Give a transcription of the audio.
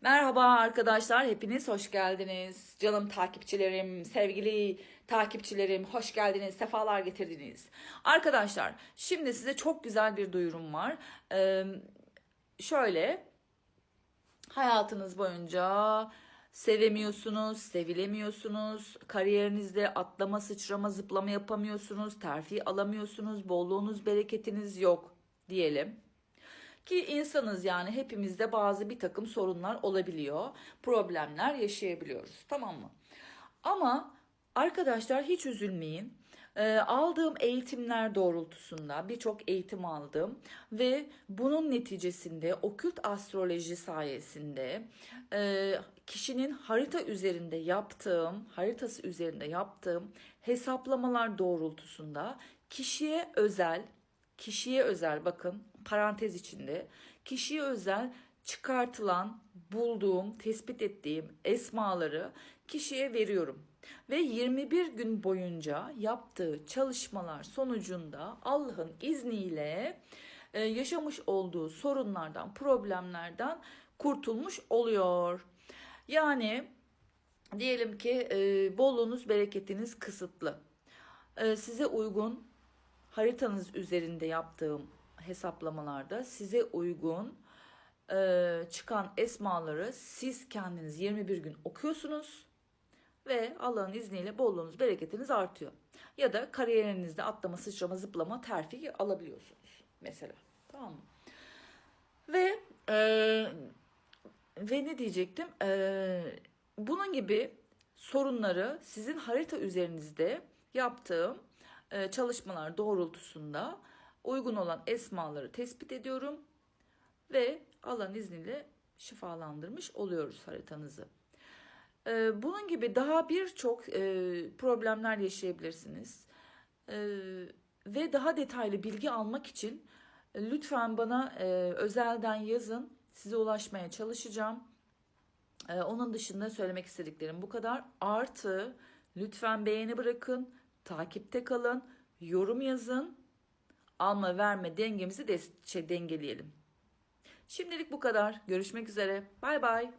Merhaba arkadaşlar, hepiniz hoş geldiniz. Canım takipçilerim, sevgili takipçilerim, hoş geldiniz, sefalar getirdiniz. Arkadaşlar, şimdi size çok güzel bir duyurum var. Ee, şöyle, hayatınız boyunca sevemiyorsunuz, sevilemiyorsunuz, kariyerinizde atlama, sıçrama, zıplama yapamıyorsunuz, terfi alamıyorsunuz, bolluğunuz, bereketiniz yok diyelim. Ki insanız yani hepimizde bazı bir takım sorunlar olabiliyor. Problemler yaşayabiliyoruz tamam mı? Ama arkadaşlar hiç üzülmeyin. Ee, aldığım eğitimler doğrultusunda birçok eğitim aldım ve bunun neticesinde okült astroloji sayesinde e, kişinin harita üzerinde yaptığım, haritası üzerinde yaptığım hesaplamalar doğrultusunda kişiye özel kişiye özel bakın parantez içinde kişiye özel çıkartılan, bulduğum, tespit ettiğim esmaları kişiye veriyorum. Ve 21 gün boyunca yaptığı çalışmalar sonucunda Allah'ın izniyle e, yaşamış olduğu sorunlardan, problemlerden kurtulmuş oluyor. Yani diyelim ki e, bolluğunuz, bereketiniz kısıtlı. E, size uygun haritanız üzerinde yaptığım hesaplamalarda size uygun e, çıkan esmaları siz kendiniz 21 gün okuyorsunuz ve Allah'ın izniyle bolluğunuz, bereketiniz artıyor. Ya da kariyerinizde atlama, sıçrama, zıplama, terfi alabiliyorsunuz mesela. Tamam mı? Ve e, ve ne diyecektim? E, bunun gibi sorunları sizin harita üzerinizde yaptığım çalışmalar doğrultusunda uygun olan esmaları tespit ediyorum ve Allah'ın izniyle şifalandırmış oluyoruz haritanızı. E, bunun gibi daha birçok e, problemler yaşayabilirsiniz. Ve daha detaylı bilgi almak için lütfen bana özelden yazın. Size ulaşmaya çalışacağım. Onun dışında söylemek istediklerim bu kadar. Artı lütfen beğeni bırakın takipte kalın, yorum yazın. Alma verme dengemizi de şey, dengeleyelim. Şimdilik bu kadar. Görüşmek üzere. Bay bay.